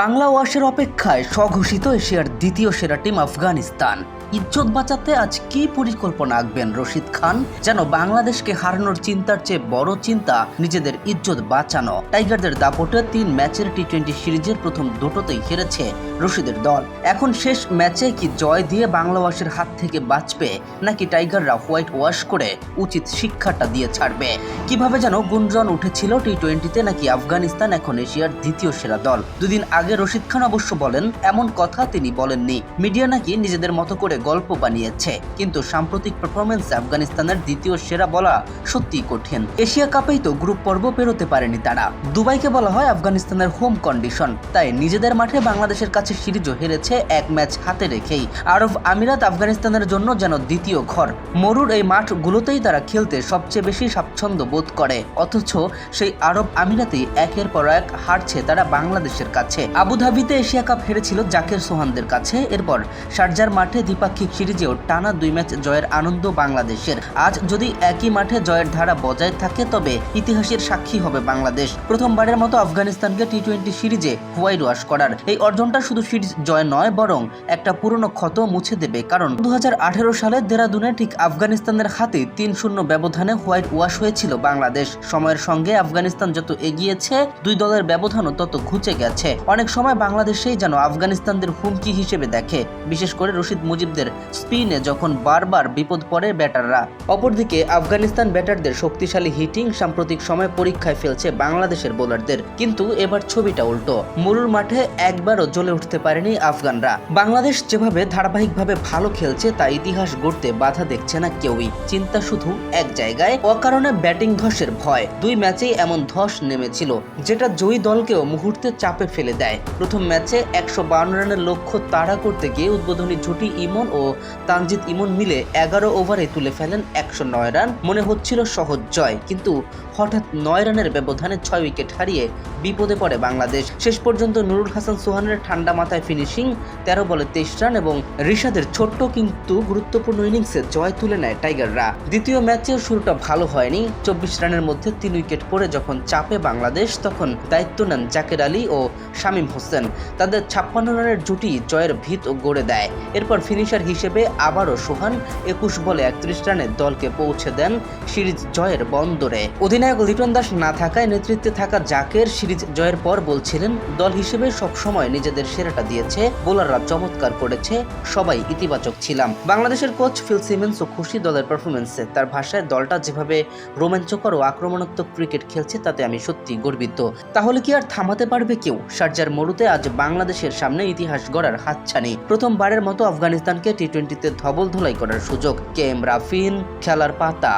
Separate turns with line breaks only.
বাংলা ওয়াশের অপেক্ষায় স্বঘোষিত এশিয়ার দ্বিতীয় সেরা টিম আফগানিস্তান। ইজ্জত বাঁচাতে আজ কি পরিকল্পনা আঁকবেন রশিদ খান? যেন বাংলাদেশকে হারানোর চিন্তার চেয়ে বড় চিন্তা নিজেদের ইজ্জত বাঁচানো। টাইগারদের দাপটে তিন ম্যাচের টি টোয়েন্টি সিরিজের প্রথম দুটোতেই হেরেছে রশিদের দল। এখন শেষ ম্যাচে কি জয় দিয়ে বাংলা ওয়াশের হাত থেকে বাঁচবে, নাকি টাইগাররা হোয়াইট ওয়াশ করে উচিত শিক্ষাটা দিয়ে ছাড়বে? কীভাবে যেন গুঞ্জন উঠেছিল টি টোয়েন্টিতে নাকি আফগানিস্তান এখন এশিয়ার দ্বিতীয় সেরা দল? দুদিন আগে রশিদ খান অবশ্য বলেন, এমন কথা তিনি বলেননি। মিডিয়া নাকি নিজেদের মতো করে গল্প বানিয়েছে। কিন্তু সাম্প্রতিক পারফরমেন্স আফগানিস্তানের দ্বিতীয় সেরা বলা সত্যি কঠিন। এশিয়া কাপেই তো গ্রুপ পর্ব পেরোতে পারেনি তারা। দুবাইকে বলা হয় আফগানিস্তানের হোম কন্ডিশন তাই নিজেদের মাঠে বাংলাদেশের কাছে সিরিজও হেরেছে এক ম্যাচ হাতে রেখেই। আরব আমিরাত আফগানিস্তানের জন্য যেন দ্বিতীয় ঘর। মরুর এই মাঠগুলোতেই তারা খেলতে সবচেয়ে বেশি স্বাচ্ছন্দ্য বোধ করে। অথচ সেই আরব আমিরাতেই একের পর এক হারছে তারা বাংলাদেশের কাছে। আবুধাবিতে এশিয়া কাপ হেরেছিল জাকের সোহানদের কাছে। এরপর শারজার মাঠে দ্বিপাক্ষিক সিরিজেও টানা দুই ম্যাচ জয়ের আনন্দ বাংলাদেশের। আজ যদি একই মাঠে জয়ের ধারা বজায় থাকে, তবে ইতিহাসের সাক্ষী হবে বাংলাদেশ। প্রথমবারের মতো আফগানিস্তানকে টি টোয়েন্টি সিরিজে হোয়াইট ওয়াশ করার। এই অর্জনটা শুধু সিরিজ জয় নয়, বরং একটা পুরনো ক্ষত মুছে দেবে। কারণ দু সালে দেরাদুনে ঠিক আফগানিস্তানের হাতে তিন শূন্য ব্যবধানে হোয়াইট ওয়াশ হয়েছিল বাংলাদেশ। সময়ের সঙ্গে আফগানিস্তান যত এগিয়েছে, দুই দলের ব্যবধানও তত ঘুচে গেছে। অনেক সময় বাংলাদেশেই যেন আফগানিস্তানদের হুমকি হিসেবে দেখে। বিশেষ করে রশিদ মুজিবদের স্পিনে যখন বারবার বিপদ পড়ে ব্যাটাররা। অপরদিকে আফগানিস্তান ব্যাটারদের শক্তিশালী হিটিং সাম্প্রতিক সময় পরীক্ষায় ফেলছে বাংলাদেশের বোলারদের। কিন্তু এবার ছবিটা উল্টো। মরুর মাঠে একবারও জ্বলে উঠতে পারেনি আফগানরা। বাংলাদেশ যেভাবে ধারাবাহিকভাবে ভালো খেলছে, তা ইতিহাস গড়তে বাধা দেখছে না কেউই। চিন্তা শুধু এক জায়গায়, অকারণে ব্যাটিং ধসের ভয়। দুই ম্যাচেই এমন ধস নেমেছিল, যেটা জয়ী দলকেও মুহূর্তে চাপে ফেলে দেয়। প্রথম ম্যাচে একশো রানের লক্ষ্য তাড়া করতে গিয়ে উদ্বোধনী জুটি ইমন ও তানজিদ ইমন মিলে এগারো ওভারে তুলে ফেলেন একশো নয় রান। মনে হচ্ছিল সহজ জয়, কিন্তু হঠাৎ নয় রানের ব্যবধানে ছয় উইকেট হারিয়ে বিপদে পড়ে বাংলাদেশ। শেষ পর্যন্ত নুরুল হাসান সোহানের ঠান্ডা মাথায় ফিনিশিং, তেরো বলে তেইশ রান এবং রিশাদের ছোট্ট কিন্তু গুরুত্বপূর্ণ ইনিংসে জয় তুলে নেয় টাইগাররা। দ্বিতীয় ম্যাচেও শুরুটা ভালো হয়নি। চব্বিশ রানের মধ্যে তিন উইকেট পড়ে যখন চাপে বাংলাদেশ, তখন দায়িত্ব নেন জাকের আলী ও শামীম হোসেন। তাদের ছাপ্পান্ন রানের জুটি জয়ের ভিত ও গড়ে দেয়। এরপর ফিনিশার হিসেবে আবারও সোহান একুশ বলে একত্রিশ রানে দলকে পৌঁছে দেন সিরিজ জয়ের বন্দরে। অধিনায়ক লিটন দাস না থাকায় নেতৃত্বে থাকা জাকের সিরিজ জয়ের পর বলছিলেন, দল হিসেবে সবসময় নিজেদের সেরাটা দিয়েছে, বোলাররা চমৎকার করেছে, সবাই ইতিবাচক ছিলাম। বাংলাদেশের কোচ ফিল সিমেন্সও খুশি দলের পারফরমেন্সে তার ভাষায় দলটা যেভাবে রোমাঞ্চকর ও আক্রমণাত্মক ক্রিকেট খেলছে, তাতে আমি সত্যি গর্বিত। তাহলে কি আর থামাতে পারবে কেউ? শারজার মরুতে আজ বাংলাদেশের সামনে ইতিহাস গড়ার হাতছানি। প্রথমবারের মতো আফগানিস্তানকে টি টোয়েন্টিতে ধবল ধোলাই করার সুযোগ কে এম রাফিন খেলার পাতা।